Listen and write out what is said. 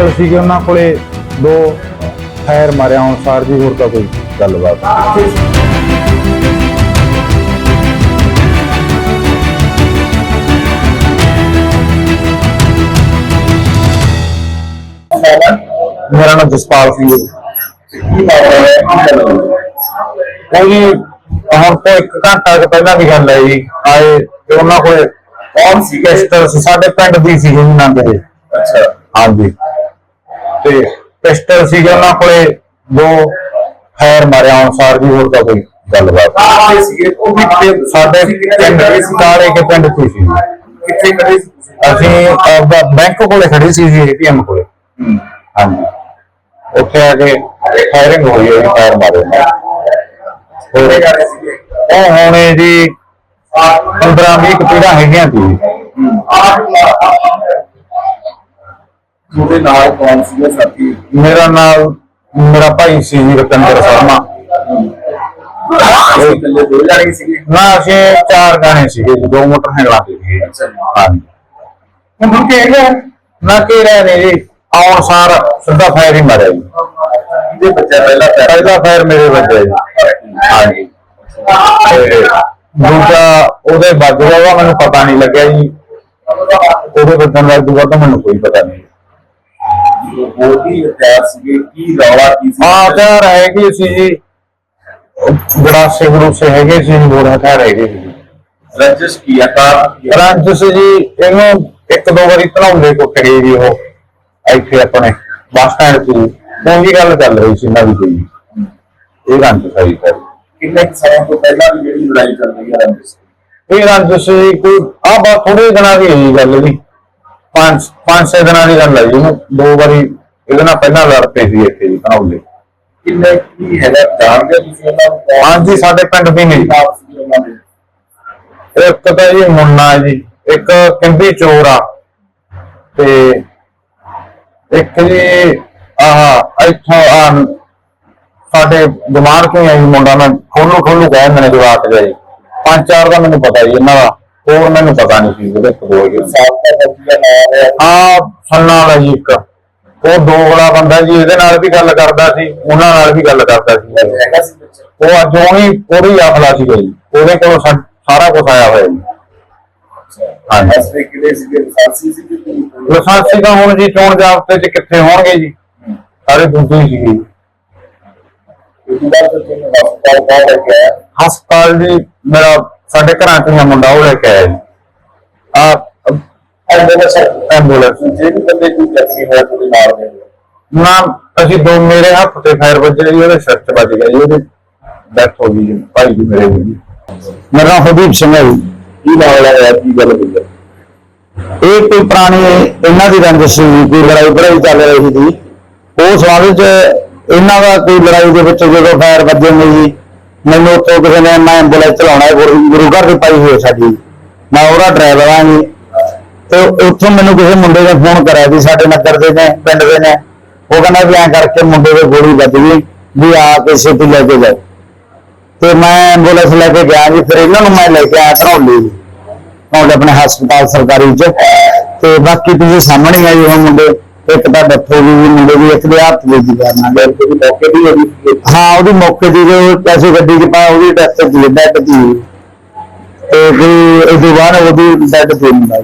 Pistol ਸੀਗੇ ਉਹਨਾਂ ਕੋਲੇ ਦੋ ਫਾਇਰ ਮਾਰਿਆ ਅਨੁਸਾਰ ਜੀ ਹੋਰ ਤਾਂ ਕੋਈ ਗੱਲਬਾਤ ਨਹੀਂ। ਮੇਰਾ ਨਾਮ ਜਸਪਾਲ ਸਿੰਘ ਹੈ ਜੀ। ਹੁਣ ਤੋਂ ਇੱਕ ਘੰਟਾ ਕੁ ਪਹਿਲਾਂ ਦੀ ਗੱਲ ਹੈ ਜੀ ਆਏ ਤੇ ਉਹਨਾਂ ਕੋਲੇ ਕੌਣ ਸੀ ਸੀ ਸਾਡੇ ਪਿੰਡ ਦੀ ਸੀ ਜੀ ਨੰਦ ਦੇ। ਅੱਛਾ। ਹਾਂਜੀ। ਤੇ ਪਿਸਟਲ ਸੀਗੇ ਉਹਨਾਂ ਕੋਲੇ ਦੋ ਫਾਇਰ ਮਾਰਿਆ ਅਨੁਸਾਰ ਜੀ ਹੋਰ ਤਾਂ ਕੋਈ ਗੱਲਬਾਤ। ਕਾਹਦੇ ਸੀਗੇ। ਉਹ ਵੀ ਸਾਡੇ ਪਿੰਡ ਕਾਲੇ ਕੇ ਪਿੰਡ ਤੋਂ ਸੀ। ਜੀ। ਕਿੱਥੇ ਖੜੇ ਸੀ? ਅਸੀਂ ਆਪਦਾ ਬੈਂਕ ਕੋਲੇ ਖੜੇ ਸੀ ਜੀ ਏਟੀਐਮ ਕੋਲੇ। ਹੂੰ। ਹਾਂਜੀ। ਉੱਥੇ ਆ ਕੇ ਫਾਇਰਿੰਗ ਹੋਈ ਹੈ ਜੀ ਫਾਇਰ ਮਾਰੇ। ਨੇ ਗਾਣੇ ਸੀਗੇ? ਉਹ ਹੁਣੇ ਜੀ 15 20 ਪੀੜਾ ਹੈਗੀਆਂ ਸੀ। ਉਹਦੇ ਨਾਲ ਕੌਣ ਸੀਗੇ ਸਾਥੀ? ਮੇਰਾ ਨਾਮ ਮੇਰਾ ਭਾਈ ਸੀ ਜੀ ਰਤਨਦਰ ਸ਼ਰਮਾ। ਅਸੀਂ ਇਕੱਲੇ ਦੋ ਜਾਣੇ ਸੀਗੇ? ਨਾ ਅਸੀਂ ਚਾਰ ਗਾਣੇ ਸੀਗੇ ਜੀ ਦੋ ਮੋਟਰਸਾਈਕਲਾਂ ਤੇ ਸੀਗੇ। ਅੱਛਾ ਹਾਂਜੀ। ਹੁਣ ਕੀ ਹੈਗਾ ਨਾ ਕੀ ਰਹੇ ਨੇ ਜੀ? ਆਉਣ ਸਾਰ ਸਿੱਧਾ ਫਾਇਰ ਹੀ ਮਾਰਿਆ ਜੀ। ਇਹਦੇ ਬੱਚਾ ਪਹਿਲਾਂ ਪੈਰਾ ਪਹਿਲਾ ਫਾਇਰ ਮੇਰੇ ਵੱਜਿਆ ਜੀ। ਹਾਂਜੀ। ਤੇ ਦੂਜਾ ਉਹਦੇ ਵੱਜ ਗਿਆ ਵਾ, ਮੈਨੂੰ ਪਤਾ ਨਹੀਂ ਲੱਗਿਆ ਜੀ। ਉਹਦੇ ਵੱਜਣ ਦਾ ਦੂਜਾ ਤਾਂ ਮੈਨੂੰ ਕੋਈ ਪਤਾ ਨਹੀਂ। ਬੋਡੀ ਹਥਿਆਰ ਸੀਗੇ ਕੀ ਰੌਲਾ ਕੀ ਸੀ? ਹਾਂ ਹਥਿਆਰ ਹੈਗੇ ਸੀ ਜੀ। ਗੜਾਸੇ ਗੜੂਸੇ ਹੈਗੇ ਸੀ ਜੀ ਹੋਰ ਹਥਿਆਰ ਹੈਗੇ ਸੀ। ਜੀ। ਰਜਿਸ ਕੀ ਆ ਕਾਰ ਰੰਜਸ ਜੀ ਇਹਨੂੰ ਇੱਕ ਦੋ ਵਾਰੀ ਧਨਾਉਂਦੇ ਕੁੱਟ ਗਏ ਜੀ ਉਹ ਇੱਥੇ ਆਪਣੇ ਬੱਸ ਸਟੈਂਡ ਤੇ ਉਹੀ ਗੱਲ ਚੱਲ ਰਹੀ ਸੀ ਇਹਨਾਂ ਦੀ ਕੋਈ। ਇਹ ਰੰਜਸ ਆਈ ਸਰ। ਕਿੰਨੇ ਸਮੇਂ ਤੋਂ ਪਹਿਲਾਂ ਵੀ ਜਿਹੜੀ ਲੜਾਈ ਚੱਲ ਰਹੀ ਹੈ ਰੰਜਿਸ? ਇਹ ਕੋਈ ਆ ਬਾ ਥੋੜੇ ਦਿਨਾਂ ਦੀ ਹੈ ਗੱਲ ਜੀ। ਪੰਜ ਪੰਜ ਛੇ ਦਿਨਾਂ ਦੀ ਗੱਲ ਹੈ ਜੀ ਉਹਨੂੰ ਦੋ ਵਾਰੀ ਇਹਦੇ ਨਾਲ ਪਹਿਲਾਂ ਲੜ ਪਏ ਸੀ ਇੱਥੇ ਜੀ ਧਨਾਉਂਦੇ ਕਿੰਨੇ ਕੀ ਹੈਗਾ? ਜਾਣਦੇ ਤੁਸੀਂ ਉਹਨਾਂ ਨੂੰ? ਹਾਂਜੀ ਸਾਡੇ ਪਿੰਡ ਦੀ ਨਹੀਂ ਇੱਕ ਤਾਂ ਜੀ ਮੁੰਨਾ ਜੀ ਇੱਕ ਕਿੰਦੀ ਚੋਰ ਆ। ਤੇ ਇੱਕ ਜੀ ਆਹ ਇੱਥੋਂ ਆ ਸਾਡੇ ਦਿਮਾਗ ਤੋਂ ਹੀ ਆ ਜੀ ਮੁੰਡਾ ਮੈਂ ਖੋਲੂ ਖੋਲੂ ਕਹਿੰਦੇ ਨੇ ਜਵਾਕ ਜੀ। ਪੰਜ ਚਾਰ ਦਾ ਮੈਨੂੰ ਪਤਾ ਜੀ ਇਹਨਾਂ ਦਾ। ਹੋਰ ਮੈਨੂੰ ਪਤਾ ਨਹੀਂ ਸੀ ਉਹਦੇ ਕੋਲ ਜੀ ਸਾਬਕਾ ਫੌਜੀ ਦਾ ਨਾਮ ਹੈ ਆ ਸੰਨਾ ਵਾਲਾ ਜੀ ਇੱਕ ਉਹ ਦੋਗਲਾ ਬੰਦਾ ਜੀ ਇਹਦੇ ਨਾਲ ਵੀ ਗੱਲ ਕਰਦਾ ਸੀ ਉਹਨਾਂ ਨਾਲ ਵੀ ਗੱਲ ਕਰਦਾ ਸੀ ਹੈਗਾ ਸੀ ਬੱਚਾ ਉਹ ਅੱਜ ਉਹੀ ਉਹਦੀ ਆਖਲਾ ਸੀ ਜੀ ਉਹਦੇ ਕੋਲ ਸਾ- ਸਾਰਾ ਕੁਝ ਆਇਆ ਹੋਇਆ ਜੀ ਹਾਂਜੀ। ਅਸਲੇ ਕਿਲੇ ਸੀਗੇ ਸਾਸੀ ਸੀ ਕਿ ਲਾਇਸੈਂਸੀ ਤਾਂ ਹੁਣ ਜੀ ਚੋਣ ਜਾਬਤੇ ਚ ਕਿੱਥੇ ਹੋਣਗੇ ਜੀ ਸਾਰੇ ਦੂਜੇ ਹੀ ਸੀਗੇ ਜੀ। ਇਹ ਬਾਤ ਤੋਂ ਹਸਪਤਾਲ ਪਾ ਕੇ ਗਿਆ ਹਸਪਤਾਲ ਜੀ ਮੇਰਾ ਸਾਡੇ ਘਰਾਂ ਚ ਹੀ ਮੁੰਡਾ ਉਹ ਲੈ ਕੇ ਆਇਆ ਜੀ। ਆ ਐਂਬੂਲੈਂਸ ਐਂਬੂਲੈਂਸ ਜੇ ਵੀ ਬੰਦੇ ਕੋਈ ਜ਼ਖਮੀ ਹੋਇਆ ਤੁਸੀਂ ਮਾਰ ਦੇ ਨਾ ਅਸੀਂ ਦੋ ਮੇਰੇ ਹੱਥ ਤੇ ਫਾਇਰ ਵੱਜੇ ਜੀ ਉਹਦੇ ਸਿਰ ਚ ਵੱਜ ਗਿਆ ਜੀ ਉਹਦੇ ਡੈਥ ਹੋ ਗਈ ਜੀ ਭਾਈ ਜੀ ਮੇਰੇ ਦੀ। ਮੇਰਾ ਨਾਮ ਹਰਦੀਪ ਸਿੰਘ ਹੈ ਜੀ। ਕੀ ਨਾਲ ਹੈ ਕੀ ਗੱਲ ਹੋਈ ਹੈ? ਇਹ ਕੋਈ ਪੁਰਾਣੀ ਇਹਨਾਂ ਦੀ ਰੰਜਿਸ਼ ਸੀ ਕੋਈ ਲੜਾਈ ਬੜਾਈ ਚੱਲ ਰਹੀ ਸੀ ਉਹ ਸਵਾਲ ਚ ਇਹਨਾਂ ਦਾ ਕੋਈ ਲੜਾਈ ਦੇ ਵਿੱਚ ਜਦੋਂ ਫਾਇਰ ਵੱਜੇ ਨੇ ਜੀ ਮੈਨੂੰ ਉੱਥੋਂ ਕਿਸੇ ਨੇ ਮੈਂ ਐਂਬੂਲੈਂਸ ਚਲਾਉਣਾ ਹੈ, ਗੁਰੂ ਗੁਰੂ ਘਰ ਦੀ ਪਾਈ ਹੋਈ ਸਾਡੀ। ਮੈਂ ਉਹਦਾ ਡਰਾਈਵਰ ਹਾਂ ਜੀ। ਤੇ ਉੱਥੋਂ ਮੈਨੂੰ ਕਿਸੇ ਮੁੰਡੇ ਨੇ ਫੋਨ ਕਰਿਆ ਵੀ ਸਾਡੇ ਨਗਰ ਦੇ ਨੇ, ਪਿੰਡ ਦੇ ਨੇ। ਉਹ ਕਹਿੰਦਾ ਵੀ ਐਂ ਕਰਕੇ ਮੁੰਡੇ ਦੇ ਗੋਲੀ ਵੱਜ ਗਈ ਵੀ ਆ ਕੇ ਛੇਤੀ ਲੈ ਕੇ ਜਾਓ। ਤੇ ਮੈਂ ਐਂਬੂਲੈਂਸ ਲੈ ਕੇ ਗਿਆ ਜੀ, ਫਿਰ ਇਹਨਾਂ ਨੂੰ ਮੈਂ ਲੈ ਕੇ ਆਇਆ ਧਰੌਲੀ ਜੀ। ਆਪਣੇ ਹਸਪਤਾਲ ਸਰਕਾਰੀ ਚ। ਤੇ ਬਾਕੀ ਤੁਸੀਂ ਸਾਹਮਣੇ ਹੀ ਆ ਜੀ ਉਹ ਮੁੰਡੇ। ਇੱਕ ਤਾਂ ਡੈਥ ਹੋ ਗਈ ਮੁੰਡੇ ਦੀ ਇੱਕ ਦੇ ਹੱਥ ਵਿੱਚ ਕਰਨਾ ਗਏ ਮੌਕੇ ਦੀ ਹੋ ਹਾਂ, ਉਹਦੀ ਮੌਕੇ ਦੀ ਜੋ ਪੈਸੇ ਗੱਡੀ ਚ ਪਾ, ਉਹਦੀ ਡੈਥ ਦੀ ਡੈਥ ਦੀ ਤੇ ਕੋਈ ਇਹ ਤੋਂ ਬਾਅਦ ਉਹਦੀ ਡੈਥ ਦੀ ਹੁੰਦਾ